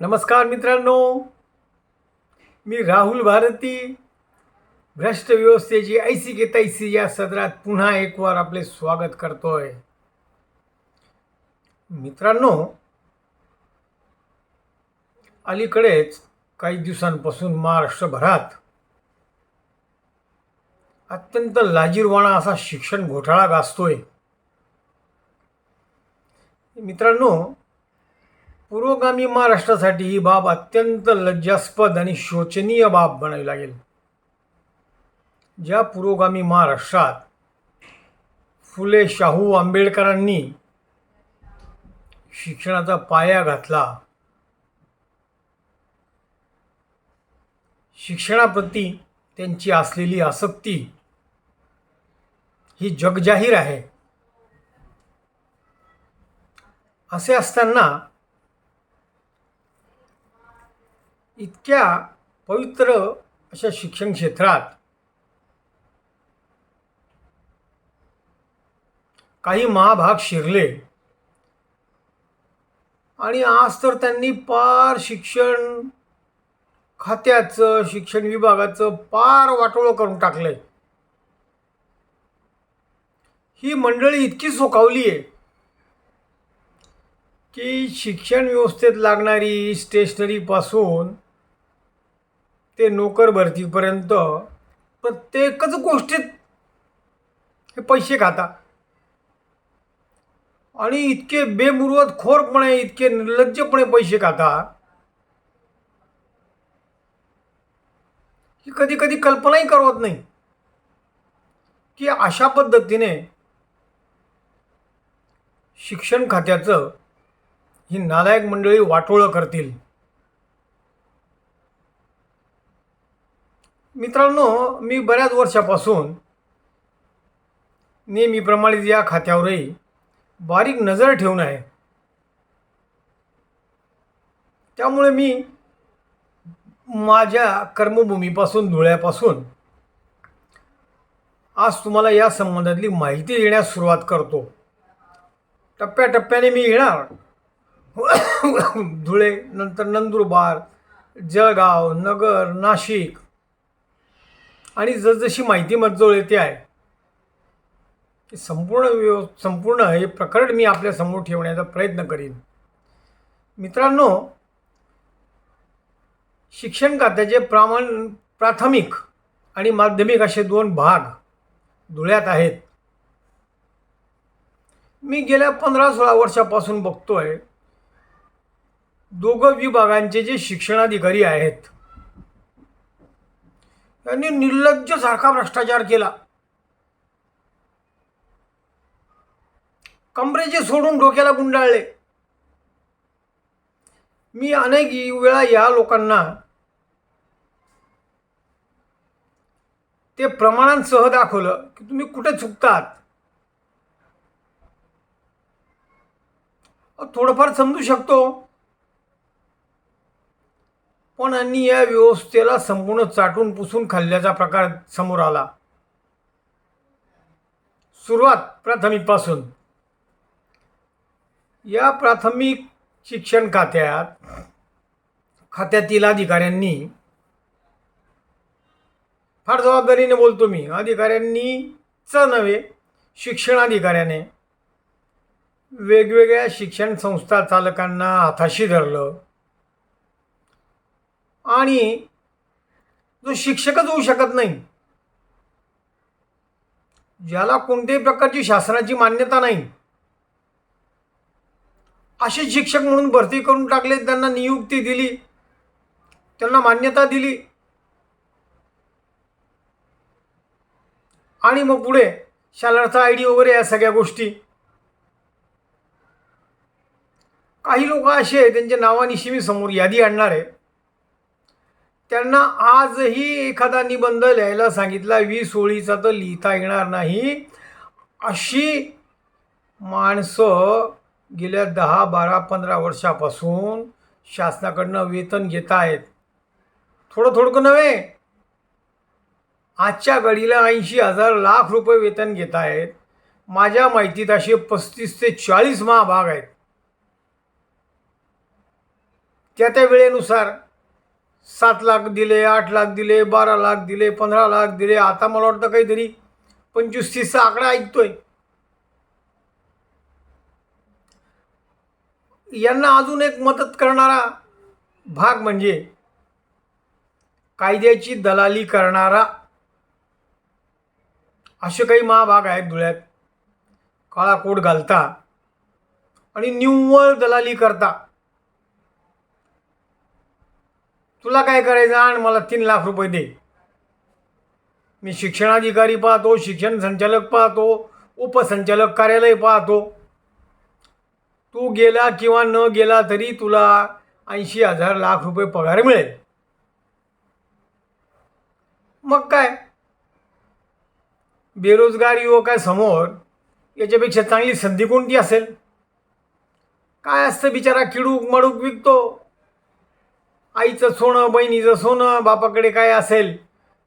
नमस्कार मित्रांनो. मी राहुल भारती भ्रष्ट व्यवस्थेची ऐसी के तैसी या सदरात पुन्हा एक वार आपले स्वागत करतोय. मित्रांनो अलीकडेच काही दिवसांपासून महाराष्ट्रभरात अत्यंत लाजीरवाणा असा शिक्षण घोटाळा गाजतोय. मित्रांनो पुरोगामी महाराष्ट्रासाठी ही बाब अत्यंत लज्जास्पद आणि शोचनीय बाब म्हणावी लागेल. ज्या पुरोगामी महाराष्ट्रात फुले शाहू आंबेडकरांनी शिक्षणाचा पाया घातला शिक्षणाप्रती त्यांची असलेली आसक्ती ही जगजाहीर आहे. असे असताना इतक्या पवित्र अशा शिक्षण क्षेत्रात काही महाभाग शिरले. आणि आज तर त्यांनी पार शिक्षण खात्याचं शिक्षण विभागाचं पार वाटोळं करून टाकलंय. ही मंडळी इतकी सोकावली आहे की शिक्षण व्यवस्थेत लागणारी स्टेशनरीपासून ते नोकर भरतीपर्यंत प्रत्येकच गोष्टीत हे पैसे खाता आणि इतके बेमुरवत खोरपणे इतके निर्लज्जपणे पैसे खाता ही कधी कधी कल्पनाही करवत नाही. की अशा पद्धतीने शिक्षण खात्याचं ही नालायक मंडळी वाटोळं करतील. मित्रांनो मी बऱ्याच वर्षापासून नेहमीप्रमाणे या खात्यावरही बारीक नजर ठेवून आहे. त्यामुळे मी माझ्या कर्मभूमीपासून धुळ्यापासून आज तुम्हाला या संबंधातली माहिती देण्यास सुरुवात करतो. टप्प्याटप्प्याने मी येणार. धुळे नंतर नंदुरबार जळगाव नगर नाशिक आणि जसजशी माहिती मजजवळ येते आहे की संपूर्ण व्यव संपूर्ण हे प्रकरण मी आपल्यासमोर ठेवण्याचा प्रयत्न करीन. मित्रांनो शिक्षण खात्याचे प्रामाण प्राथमिक आणि माध्यमिक असे दोन भाग धुळ्यात आहेत. मी गेल्या पंधरा सोळा वर्षापासून बघतोय दोघं विभागांचे जे शिक्षणाधिकारी आहेत त्यांनी निर्लज्ज सारखा भ्रष्टाचार केला. कमरेचे सोडून डोक्याला गुंडाळले. मी अनेक वेळा या लोकांना ते प्रमाणांसह दाखवलं की तुम्ही कुठे चुकतात. थोडंफार समजू शकतो. पण यांनी या व्यवस्थेला संपूर्ण चाटून पुसून खाल्ल्याचा प्रकार समोर आला. सुरुवात प्राथमिकपासून. या प्राथमिक शिक्षण खात्यात खात्यातील अधिकाऱ्यांनी फार जबाबदारीने बोलतो मी अधिकाऱ्यांनीच नव्हे शिक्षणाधिकाऱ्याने वेगवेगळ्या शिक्षण संस्था चालकांना हाताशी धरलं. आणि जो शिक्षकच होऊ शकत नाही ज्याला कोणत्याही प्रकारची शासनाची मान्यता नाही असे शिक्षक म्हणून भरती करून टाकले त्यांना नियुक्ती दिली त्यांना मान्यता दिली. आणि मग पुढे शालार्थ आय डी वगैरे या सगळ्या गोष्टी. काही लोक असे त्यांच्या नावानिशी मी समोर यादी आणणार आहे. त्यांना आजही एखादा निबंध लिहायला सांगितला वीस ओळीचा तर लिहिता येणार नाही. अशी माणसं गेल्या दहा बारा पंधरा वर्षापासून शासनाकडनं वेतन घेत आहेत. थोडं थोडकं नव्हे आजच्या घडीला ऐंशी हजार लाख रुपये वेतन घेत आहेत. माझ्या माहितीत असे पस्तीस ते चाळीस महाभाग आहेत. त्या त्या वेळेनुसार सात लाख दिले आठ लाख दिले बारा लाख दिले पंधरा लाख दिले. आता मला वाटतं काहीतरी पंचवीस तीसचा आकडा ऐकतोय. यांना अजून एक मदत करणारा भाग म्हणजे कायद्याची दलाली करणारा असे काही महाभाग आहेत धुळ्यात. काळा कोट घालता आणि निव्वळ दलाली करता. तुला काय करायचं? आण मला तीन लाख रुपये दे. मी शिक्षणाधिकारी पाहतो शिक्षण संचालक पाहतो उपसंचालक कार्यालय पाहतो. तू गेला किंवा न गेला तरी तुला ऐंशी हजार लाख रुपये पगार मिळेल. मग काय? बेरोजगार युवकासमोर याच्यापेक्षा चांगली संधी कोणती असेल? काय असतं बिचारा किडूक मडूक विकतो? आईचं सोनं बहिणीचं सोनं बापाकडे काय असेल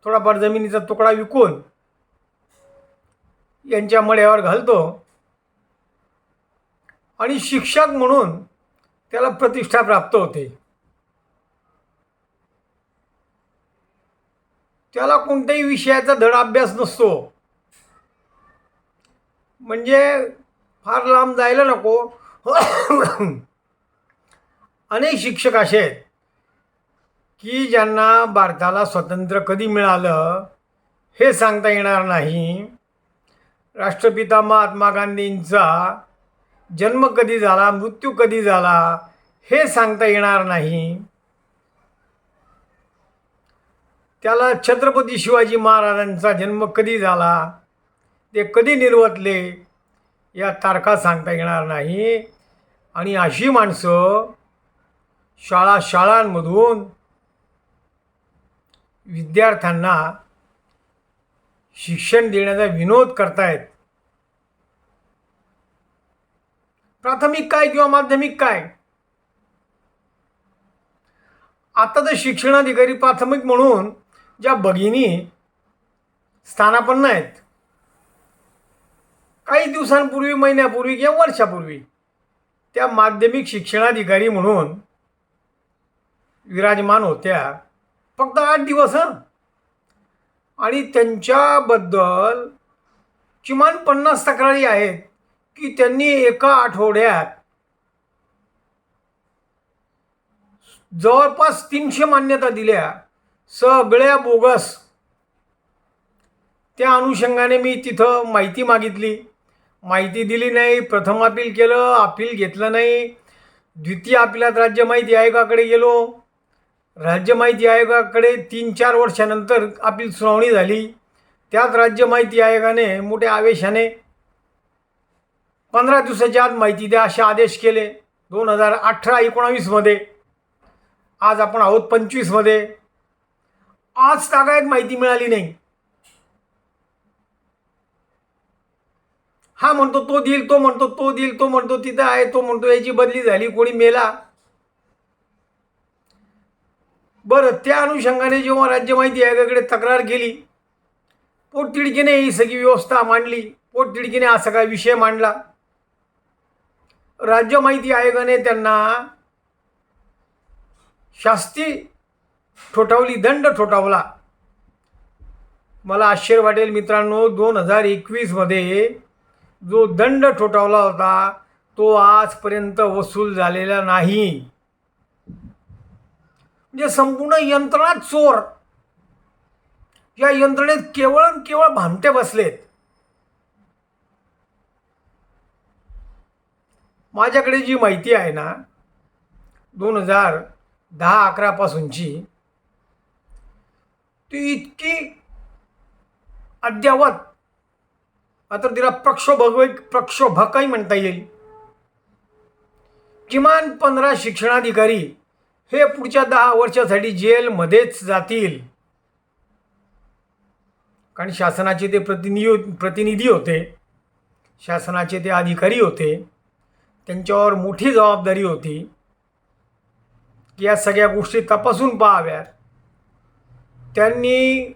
थोडाफार जमिनीचा तुकडा विकून यांच्या मड्यावर घालतो. आणि शिक्षक म्हणून त्याला प्रतिष्ठा प्राप्त होते. त्याला कोणत्याही विषयाचा धड अभ्यास नसतो. म्हणजे फार लांब जायला नको. अनेक शिक्षक असे आहेत. की ज्यांना भारताला स्वातंत्र्य कधी मिळालं हे सांगता येणार नाही. राष्ट्रपिता महात्मा गांधींचा जन्म कधी झाला मृत्यू कधी झाला हे सांगता येणार नाही. त्याला छत्रपती शिवाजी महाराजांचा जन्म कधी झाला ते कधी निर्वतले या तारखा सांगता येणार नाही. आणि अशी माणसं शाळा शाळांमधून विद्यार्थ्यांना शिक्षण देण्याचा विनोद करतायत. प्राथमिक काय किंवा माध्यमिक काय? आता तर शिक्षणाधिकारी प्राथमिक म्हणून ज्या भगिनी स्थानापन्न आहेत. काही दिवसांपूर्वी महिन्यापूर्वी किंवा वर्षापूर्वी त्या माध्यमिक शिक्षणाधिकारी म्हणून विराजमान होत्या. फक्त आठ दिवस हां. आणि त्यांच्याबद्दल किमान पन्नास तक्रारी आहेत की त्यांनी एका आठवड्यात जवळपास तीनशे मान्यता दिल्या. सगळ्या बोगस. त्या अनुषंगाने मी तिथं माहिती मागितली. माहिती दिली नाही प्रथम अपील केलं अपील घेतलं नाही. द्वितीय अपिलात राज्य माहिती आयोगाकडे गेलो. राज्य माहिती आयोगाकडे तीन चार वर्षानंतर आपली सुनावणी झाली. त्यात राज्य माहिती आयोगाने मोठ्या आवेशाने पंधरा दिवसाच्या आत माहिती द्या असे आदेश केले. दोन हजार अठरा एकोणावीसमध्ये आज आपण आहोत पंचवीसमध्ये आज तागायत माहिती मिळाली नाही. हा म्हणतो तो देईल तो म्हणतो तो देईल तो म्हणतो तिथं आहे तो म्हणतो याची बदली झाली कोणी मेला. बरं त्या अनुषंगाने जेव्हा राज्य माहिती आयोगाकडे तक्रार केली पोटतिडकीने ही सगळी व्यवस्था मांडली पोटतिडकीने हा सगळा विषय मांडला. राज्य माहिती आयोगाने त्यांना शास्ती ठोठावली दंड ठोठावला. मला आश्चर्य वाटेल मित्रांनो दोन हजार एकवीसमध्ये जो दंड ठोठावला होता तो आजपर्यंत वसूल झालेला नाही. म्हणजे संपूर्ण यंत्रणा चोर. या यंत्रणेत केवळ आणि केवळ भामटे बसलेत. माझ्याकडे जी माहिती आहे ना दोन हजार दहा अकरापासूनची ती इतकी अद्यावत मात्र तिला प्रक्षोभक प्रक्षोभकही म्हणता येईल. किमान पंधरा शिक्षणाधिकारी हे पुढच्या दहा वर्षासाठी जेलमध्येच जातील. कारण शासनाचे ते प्रतिनिधी प्रतिनिधी होते. शासनाचे ते अधिकारी होते. त्यांच्यावर मोठी जबाबदारी होती. की या सगळ्या गोष्टी तपासून पाहाव्यात. त्यांनी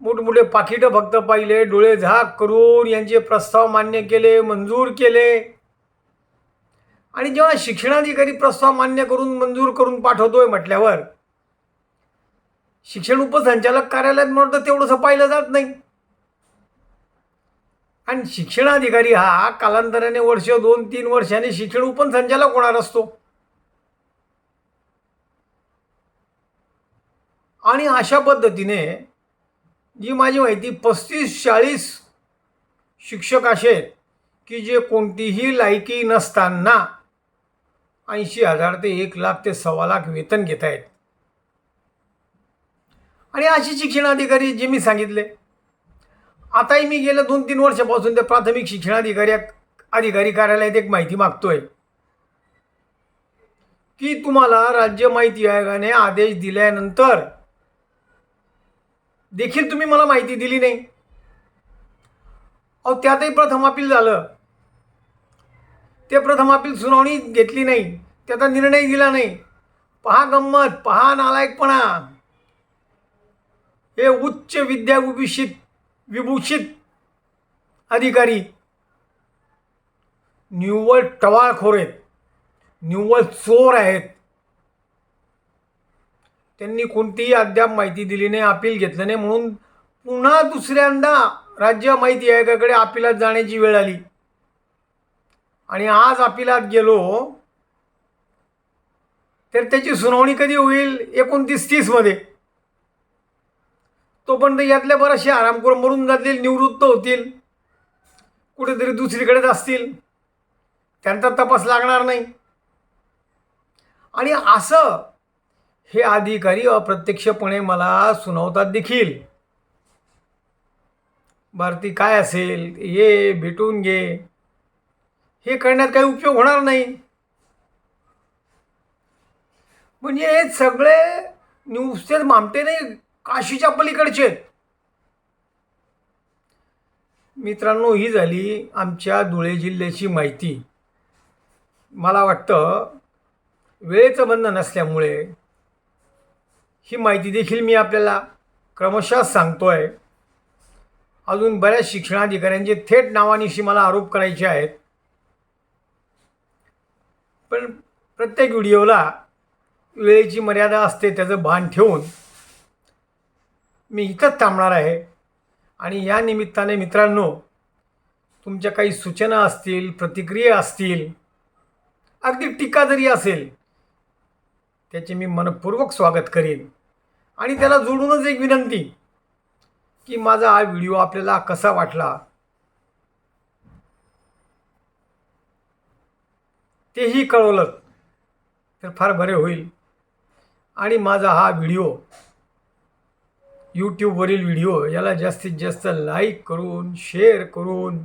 मोठमोठे पाकिटं फक्त पाहिले डोळे झाक करून यांचे प्रस्ताव मान्य केले मंजूर केले. आणि जेव्हा शिक्षणाधिकारी प्रस्ताव मान्य करून मंजूर करून पाठवतोय म्हटल्यावर शिक्षण उपसंचालक कार्यालयात म्हणतं तेवढंसं पाहिलं जात नाही. आणि शिक्षणाधिकारी हा कालांतराने वर्ष दोन तीन वर्षाने शिक्षण उपसंचालक होणार असतो. आणि अशा पद्धतीने जी माझी माहिती पस्तीस चाळीस शिक्षक असे आहेत की जे कोणतीही लायकी नसताना ऐंशी हजार ते एक लाख ते सव्वा लाख वेतन घेत आहेत. आणि अशी शिक्षणाधिकारी जे मी सांगितले. आताही मी गेल्या दोन तीन वर्षापासून त्या प्राथमिक शिक्षणाधिकारी अधिकारी कार्यालयात एक माहिती मागतोय. की तुम्हाला राज्य माहिती आयोगाने आदेश दिल्यानंतर देखील तुम्ही मला माहिती दिली नाही. अहो त्यातही प्रथम अपील झालं. ते प्रथम अपील सुनावणी घेतली नाही. त्याचा निर्णय दिला नाही. पहा गंमत पहा नालायकपणा. हे उच्च विद्या विभूषित विभूषित अधिकारी निव्वळ टवाळखोर आहेत. निव्वळ चोर आहेत. त्यांनी कोणतीही अद्याप माहिती दिली नाही अपील घेतलं नाही म्हणून पुन्हा दुसऱ्यांदा राज्य माहिती आयोगाकडे अपिलात जाण्याची वेळ आली. आणि आज अपिलात गेलो तर त्याची सुनावणी कधी होईल? एकोणतीस तीसमध्ये. तोपर्यंत यातल्या बरेचसे आरामखोर मरून जातील निवृत्त होतील कुठेतरी दुसरीकडेच असतील. त्यांचा तपास लागणार नाही. आणि असं हे अधिकारी अप्रत्यक्षपणे मला सुनावतात देखील. भारती काय असेल? ये भेटून घे. हे करण्यात काही उपयोग होणार नाही. म्हणजे हे सगळे नुसतेच मामटे नाही काशीच्या पलीकडचे. आहेत मित्रांनो ही झाली आमच्या धुळे जिल्ह्याची माहिती. मला वाटतं वेळेचं बंधन नसल्यामुळे ही माहिती देखील मी आपल्याला क्रमशः सांगतो आहे अजून बऱ्याच शिक्षणाधिकाऱ्यांचे थेट नावानिशी मला आरोप करायचे आहेत. पण प्रत्येक व्हिडिओला वेळेची मर्यादा असते त्याचं भान ठेवून मी इथंच थांबणार आहे. आणि या निमित्ताने मित्रांनो तुमच्या काही सूचना असतील प्रतिक्रिया असतील अगदी टीका जरी असेल त्याचे मी मनपूर्वक स्वागत करेन. आणि त्याला जोडूनच एक विनंती की माझा हा व्हिडिओ आपल्याला कसा वाटला तेही कळवलं तर फार बरे होईल. आणि माझा हा व्हिडिओ यूट्यूबवरील व्हिडिओ याला जास्तीत जास्त लाईक करून शेअर करून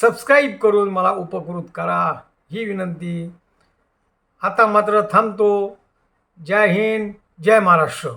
सबस्क्राईब करून मला उपकृत करा. ही विनंती. आता मात्र थांबतो. जय हिंद जय महाराष्ट्र.